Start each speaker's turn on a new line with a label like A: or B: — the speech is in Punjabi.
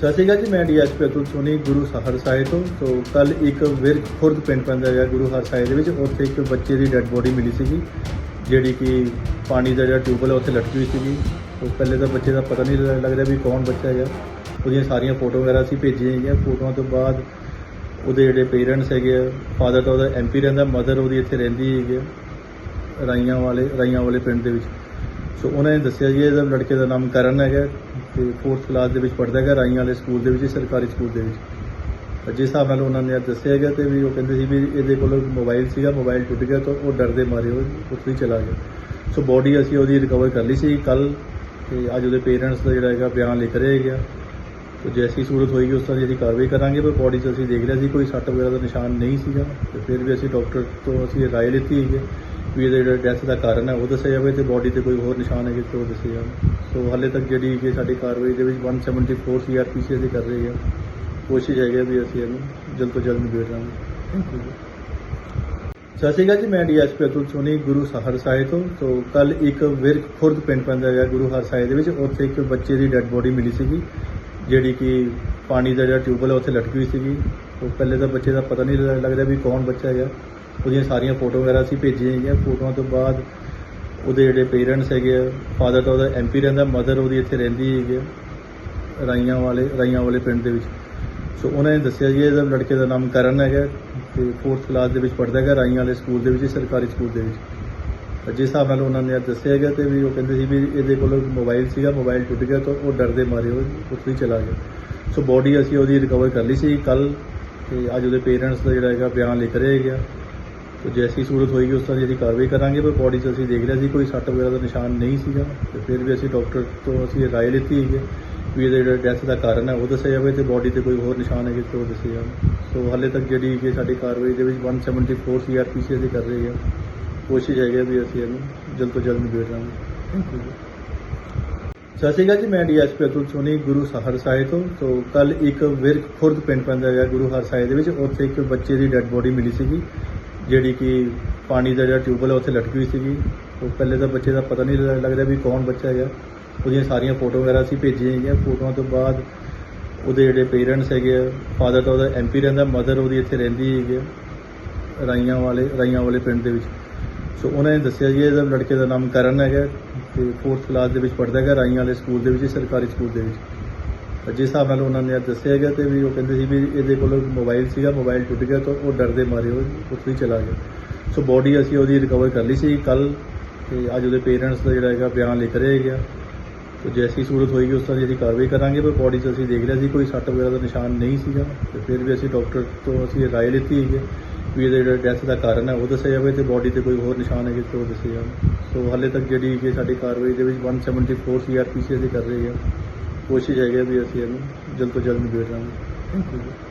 A: ਸਤਿ ਸ਼੍ਰੀ ਅਕਾਲ ਜੀ ਮੈਂ ਡੀਐਸਪੀ ਅਤੁਲ ਸੋਨੀ ਗੁਰੂ ਸਹਰ ਸਾਹਿਬ ਤੋਂ। ਸੋ ਕੱਲ ਇੱਕ ਵਿਰਕ ਖੁਰਦ ਪਿੰਡ ਪੈਂਦਾ ਹੈ ਗੁਰੂ ਹਰ ਸਾਹਿਬ ਦੇ ਵਿੱਚ। ਉੱਥੇ ਇੱਕ ਬੱਚੇ ਦੀ ਡੈੱਡ ਬੋਡੀ ਮਿਲੀ ਸੀਗੀ ਜਿਹੜੀ ਕਿ ਪਾਣੀ ਦਾ ਜਿਹੜਾ ਟਿਊਬਲ ਹੈ ਉੱਥੇ ਲਟਕੀ ਹੋਈ ਸੀਗੀ। ਉਹ ਪਹਿਲੇ ਤਾਂ ਬੱਚੇ ਦਾ ਪਤਾ ਨਹੀਂ ਲ- ਲੱਗ ਰਿਹਾ ਵੀ ਕੌਣ ਬੱਚਾ ਹੈਗਾ। ਉਹਦੀਆਂ ਸਾਰੀਆਂ ਫੋਟੋ ਵਗੈਰਾ ਅਸੀਂ ਭੇਜੀਆਂ ਹੈਗੀਆਂ। ਫੋਟੋਆਂ ਤੋਂ ਬਾਅਦ ਉਹਦੇ ਜਿਹੜੇ ਪੇਰੈਂਟਸ ਹੈਗੇ ਆ ਫਾਦਰ ਤਾਂ ਉਹਦਾ ਐਮਪੀ ਰਹਿੰਦਾ ਮਦਰ ਉਹਦੀ ਇੱਥੇ ਰਹਿੰਦੀ ਹੈਗੀ ਆ, ਰਾਈਆਂ ਵਾਲੇ ਰਾਈਆਂ ਵਾਲੇ ਪਿੰਡ ਦੇ ਵਿੱਚ। ਸੋ ਉਹਨਾਂ ਨੇ ਦੱਸਿਆ ਜੀ ਇਹਦਾ ਲੜਕੇ ਦਾ ਨਾਮ ਕਰਨ ਹੈਗਾ। ਤੇ 4th ਕਲਾਸ ਦੇ ਵਿੱਚ ਪੜ੍ਹਦਾ ਹੈਗਾ ਰਾਈਆਂ ਵਾਲੇ ਸਕੂਲ ਦੇ ਵਿੱਚ, ਸਰਕਾਰੀ ਸਕੂਲ ਦੇ ਵਿੱਚ। ਤਾਂ ਜਿਸ ਹਿਸਾਬ ਨਾਲ ਉਹਨਾਂ ਨੇ ਅੱਜ ਦੱਸਿਆ ਹੈਗਾ ਤੇ ਵੀ ਉਹ ਕਹਿੰਦੇ ਸੀ ਵੀ ਇਹਦੇ ਕੋਲ ਮੋਬਾਈਲ ਸੀਗਾ ਮੋਬਾਈਲ ਟੁੱਟ ਗਿਆ ਤਾਂ ਉਹ ਡਰਦੇ ਮਾਰੇ, ਉਹ ਉੱਥੇ ਹੀ ਚਲਾ ਗਿਆ। ਸੋ ਬੋਡੀ ਅਸੀਂ ਉਹਦੀ ਰਿਕਵਰ ਕਰ ਲਈ ਸੀ ਕੱਲ ਤੇ ਅੱਜ ਉਹਦੇ ਪੇਰੈਂਟਸ ਦਾ ਜਿਹੜਾ ਹੈਗਾ ਬਿਆਨ ਲਿਖ ਰਹੇ ਹੈਗੇ। ਆ ਤੇ ਜੈਸੀ ਸੂਰਤ ਹੋਏਗੀ ਉਸ ਤਰ੍ਹਾਂ ਦੀ ਅਸੀਂ ਕਾਰਵਾਈ ਕਰਾਂਗੇ, ਪਰ ਬੋਡੀ 'ਚ ਅਸੀਂ ਦੇਖ ਲਿਆ ਸੀ ਕੋਈ ਸੱਟ ਵਗੈਰਾ ਦਾ ਨਿਸ਼ਾਨ ਨਹੀਂ ਸੀਗਾ। ਤੇ ਫਿਰ ਵੀ ਅਸੀਂ ਡਾਕਟਰ ਤੋਂ ਅਸੀਂ ਰਾਏ ਲਿੱਤੀ ਹੈਗੀ। ਵੀ ਇਹਦੇ ਜਿਹੜਾ ਡੈਥ ਦਾ ਕਾਰਨ ਹੈ ਉਹ ਦੱਸਿਆ ਜਾਵੇ ਤੇ ਬੋਡੀ ਤੇ ਕੋਈ ਹੋਰ ਨਿਸ਼ਾਨ ਹੈਗੇ ਤੇ ਉਹ ਦੱਸੇ ਜਾਣ ਸੋ ਹਾਲੇ ਤੱਕ ਜਿਹੜੀ ਕਿ ਸਾਡੀ ਕਾਰਵਾਈ ਦੇ ਵਿੱਚ 174 ਸੀਆਰਪੀਸੀ ਅਸੀਂ ਕਰ ਰਹੇ ਹਾਂ। ਕੋਸ਼ਿਸ਼ ਹੈਗੀ ਵੀ ਅਸੀਂ ਇਹਨੂੰ ਜਲਦ ਤੋਂ ਜਲਦ ਨਿਬੇੜ ਲਾਂਗੇ। ਥੈਂਕ ਯੂ ਸਤਿ ਸ਼੍ਰੀ ਅਕਾਲ ਜੀ ਮੈਂ ਡੀਐਸਪੀ ਅਤੁਲ ਸੋਨੀ ਗੁਰੂ ਸਹਰ ਸਾਹਿਬ ਤੋਂ। ਤੋਂ ਕੱਲ ਇੱਕ ਵਿਰਕ ਖੁਰਦ ਪਿੰਡ ਪੈਂਦਾ ਹੈ ਗੁਰੂ ਹਰ ਸਾਹਿਬ ਦੇ ਵਿੱਚ। ਉੱਥੇ ਇੱਕ ਬੱਚੇ ਦੀ ਡੈੱਡ ਬੋਡੀ ਮਿਲੀ ਸੀਗੀ ਜਿਹੜੀ ਕਿ ਪਾਣੀ ਦਾ ਜਿਹੜਾ ਟਿਊਬਲ ਹੈ ਉੱਥੇ ਲਟਕੀ ਹੋਈ ਸੀਗੀ। ਤੋਂ ਪਹਿਲੇ ਤਾਂ ਬੱਚੇ ਦਾ ਪਤਾ ਨਹੀਂ ਲ- ਲੱਗ ਰਿਹਾ ਵੀ ਕੌਣ ਬੱਚਾ ਹੈਗਾ। ਉਹਦੀਆਂ ਸਾਰੀਆਂ ਫੋਟੋ ਵਗੈਰਾ ਅਸੀਂ ਭੇਜੀਆਂ ਹੈਗੀਆਂ। ਫੋਟੋਆਂ ਤੋਂ ਬਾਅਦ ਉਹਦੇ ਜਿਹੜੇ ਪੇਰੈਂਟਸ ਹੈਗੇ ਆ ਫਾਦਰ ਤਾਂ ਉਹਦਾ ਐਮਪੀ ਰਹਿੰਦਾ ਮਦਰ ਉਹਦੀ ਇੱਥੇ ਰਹਿੰਦੀ ਹੈਗੀ ਆ, ਰਾਈਆਂ ਵਾਲੇ ਰਾਈਆਂ ਵਾਲੇ ਪਿੰਡ ਦੇ ਵਿੱਚ। ਸੋ ਉਹਨਾਂ ਨੇ ਦੱਸਿਆ ਜੀ ਇਹਦਾ ਲੜਕੇ ਦਾ ਨਾਮ ਕਰਨ ਹੈਗਾ ਤੇ 4th ਕਲਾਸ ਦੇ ਵਿੱਚ ਪੜ੍ਹਦਾ ਹੈਗਾ ਰਾਈਆਂ ਵਾਲੇ ਸਕੂਲ ਦੇ ਵਿੱਚ ਸਰਕਾਰੀ ਸਕੂਲ ਦੇ ਵਿੱਚ। ਤਾਂ ਜਿਸ ਹਿਸਾਬ ਨਾਲ ਉਹਨਾਂ ਨੇ ਅੱਜ ਦੱਸਿਆ ਹੈਗਾ ਤੇ ਵੀ ਉਹ ਕਹਿੰਦੇ ਸੀ ਵੀ ਇਹਦੇ ਕੋਲ ਮੋਬਾਈਲ ਸੀਗਾ ਮੋਬਾਈਲ ਟੁੱਟ ਗਿਆ ਤਾਂ ਉਹ ਡਰਦੇ ਮਾਰੇ ਉਹ ਉੱਥੇ ਹੀ ਚਲਾ ਗਿਆ। ਸੋ ਬੋਡੀ ਅਸੀਂ ਉਹਦੀ ਰਿਕਵਰ ਕਰ ਲਈ ਸੀ ਕੱਲ ਤੇ ਅੱਜ ਉਹਦੇ ਪੇਰੈਂਟਸ ਦਾ ਜਿਹੜਾ ਹੈਗਾ ਬਿਆਨ ਲਿਖ ਰਹੇ ਹੈਗਾ ਤੇ ਜੈਸੀ ਸੂਰਤ ਹੋਏਗੀ ਉਸ ਤਰ੍ਹਾਂ ਦੀ ਅਸੀਂ ਕਾਰਵਾਈ ਕਰਾਂਗੇ ਪਰ ਬੋਡੀ 'ਚ ਅਸੀਂ ਦੇਖ ਲਿਆ ਸੀ ਕੋਈ ਸੱਟ ਵਗੈਰਾ ਦਾ ਨਿਸ਼ਾਨ ਨਹੀਂ ਸੀਗਾ। ਤੇ ਫਿਰ ਵੀ ਅਸੀਂ ਡਾਕਟਰ ਤੋਂ ਅਸੀਂ ਰਾਏ ਲਿੱਤੀ ਹੈ ਵੀ ਇਹਦੇ ਜਿਹੜਾ ਡੈਥ ਦਾ ਕਾਰਨ ਹੈ ਉਹ ਦੱਸਿਆ ਜਾਵੇ ਤੇ ਬੋਡੀ ਤੇ ਕੋਈ ਹੋਰ ਨਿਸ਼ਾਨ ਹੈਗੇ ਤੇ ਉਹ ਦੱਸੇ ਜਾਣ ਸੋ ਹਾਲੇ ਤੱਕ ਜਿਹੜੀ ਕਿ ਸਾਡੀ ਕਾਰਵਾਈ ਦੇ ਵਿੱਚ 174 ਸੀਆਰਪੀਸੀ ਅਸੀਂ ਕਰ ਰਹੇ ਹਾਂ। ਕੋਸ਼ਿਸ਼ ਹੈਗੀ ਵੀ ਅਸੀਂ ਇਹਨੂੰ ਜਲਦ ਤੋਂ ਜਲਦ ਨਿਬੇੜ ਲਾਂਗੇ। ਥੈਂਕ ਯੂ ਸਤਿ ਸ਼੍ਰੀ ਅਕਾਲ ਜੀ ਮੈਂ ਡੀਐਸਪੀ ਅਤੁਲ ਸੋਨੀ ਗੁਰੂ ਸਹਰ ਸਾਹਿਬ ਤੋਂ। ਤੋਂ ਕੱਲ ਇੱਕ ਵਿਰਕ ਖੁਰਦ ਪਿੰਡ ਪੈਂਦਾ ਹੈ ਗੁਰੂ ਹਰ ਸਾਹਿਬ ਦੇ ਵਿੱਚ ਉੱਥੇ ਇੱਕ ਬੱਚੇ ਦੀ ਡੈੱਡ ਬੋਡੀ ਮਿਲੀ ਸੀਗੀ। ਜਿਹੜੀ ਕਿ ਪਾਣੀ ਦਾ ਜਿਹੜਾ ਟਿਊਬਲ ਹੈ ਉੱਥੇ ਲਟਕੀ ਹੋਈ ਸੀਗੀ। ਉਹ ਪਹਿਲੇ ਤਾਂ ਬੱਚੇ ਦਾ ਪਤਾ ਨਹੀਂ ਲੱਗਦਾ ਵੀ ਕੌਣ ਬੱਚਾ ਹੈਗਾ। ਉਹਦੀਆਂ ਸਾਰੀਆਂ ਫੋਟੋ ਵਗੈਰਾ ਅਸੀਂ ਭੇਜੀਆਂ ਹੈਗੀਆਂ। ਫੋਟੋਆਂ ਤੋਂ ਬਾਅਦ ਉਹਦੇ ਜਿਹੜੇ ਪੇਰੈਂਟਸ ਹੈਗੇ ਆ ਫਾਦਰ ਤਾਂ ਉਹਦਾ ਐਮਪੀ ਰਹਿੰਦਾ ਮਦਰ ਉਹਦੀ ਇੱਥੇ ਰਹਿੰਦੀ ਹੈਗੀ ਆ, ਰਾਈਆਂ ਵਾਲੇ ਰਾਈਆਂ ਵਾਲੇ ਪਿੰਡ ਦੇ ਵਿੱਚ। ਸੋ ਉਹਨਾਂ ਨੇ ਦੱਸਿਆ ਜੀ ਇਹਦਾ ਲੜਕੇ ਦਾ ਨਾਮ ਕਰਨ ਹੈਗਾ ਤੇ 4th ਕਲਾਸ ਦੇ ਵਿੱਚ ਪੜ੍ਹਦਾ ਹੈਗਾ ਰਾਈਆਂ ਵਾਲੇ ਸਕੂਲ ਦੇ ਵਿੱਚ ਸਰਕਾਰੀ ਸਕੂਲ ਦੇ ਵਿੱਚ। ਤਾਂ ਜਿਸ ਹਿਸਾਬ ਨਾਲ ਉਹਨਾਂ ਨੇ ਅੱਜ ਦੱਸਿਆ ਹੈਗਾ ਤੇ ਵੀ ਉਹ ਕਹਿੰਦੇ ਸੀ ਵੀ ਇਹਦੇ ਕੋਲ ਮੋਬਾਈਲ ਸੀਗਾ ਮੋਬਾਈਲ ਟੁੱਟ ਗਿਆ ਤਾਂ ਉਹ ਡਰਦੇ ਮਾਰੇ ਉਹ ਉੱਥੇ ਹੀ ਚਲਾ ਗਿਆ। ਸੋ ਬੋਡੀ ਅਸੀਂ ਉਹਦੀ ਰਿਕਵਰ ਕਰ ਲਈ ਸੀ ਕੱਲ ਤੇ ਅੱਜ ਉਹਦੇ ਪੇਰੈਂਟਸ ਦਾ ਜਿਹੜਾ ਹੈਗਾ ਬਿਆਨ ਲਿਖ ਰਹੇ ਹੈਗੇ। ਆ ਤੇ ਜੈਸੀ ਸੂਰਤ ਹੋਏਗੀ ਉਸ ਤਰ੍ਹਾਂ ਦੀ ਅਸੀਂ ਕਾਰਵਾਈ ਕਰਾਂਗੇ, ਪਰ ਬੋਡੀ 'ਚ ਅਸੀਂ ਦੇਖ ਲਿਆ ਸੀ ਕੋਈ ਸੱਟ ਵਗੈਰਾ ਦਾ ਨਿਸ਼ਾਨ ਨਹੀਂ ਸੀਗਾ। ਤੇ ਫਿਰ ਵੀ ਅਸੀਂ ਡਾਕਟਰ ਤੋਂ ਅਸੀਂ ਰਾਏ ਲਿੱਤੀ ਹੈਗੀ ਹੈ ਵੀ ਇਹਦੇ ਜਿਹੜਾ ਡੈਥ ਦਾ ਕਾਰਨ ਹੈ ਉਹ ਦੱਸਿਆ ਜਾਵੇ ਤੇ ਬੋਡੀ ਤੇ ਕੋਈ ਹੋਰ ਨਿਸ਼ਾਨ ਹੈਗੇ ਤੇ ਉਹ ਦੱਸਿਆ ਜਾਵੇ। ਸੋ ਹਾਲੇ ਤੱਕ ਜਿਹੜੀ ਕਿ ਸਾਡੀ ਕਾਰਵਾਈ ਦੇ ਵਿੱਚ 174 ਸੀਆਰਪੀਸੀ ਅਸੀਂ ਕਰ ਰਹੇ ਹਾਂ। ਕੋਸ਼ਿਸ਼ ਹੈਗੀ ਹੈ ਵੀ ਅਸੀਂ ਇਹਨੂੰ ਜਲਦ ਤੋਂ ਜਲਦ ਨਿਬੇੜ ਲਾਂਗੇ। Thank you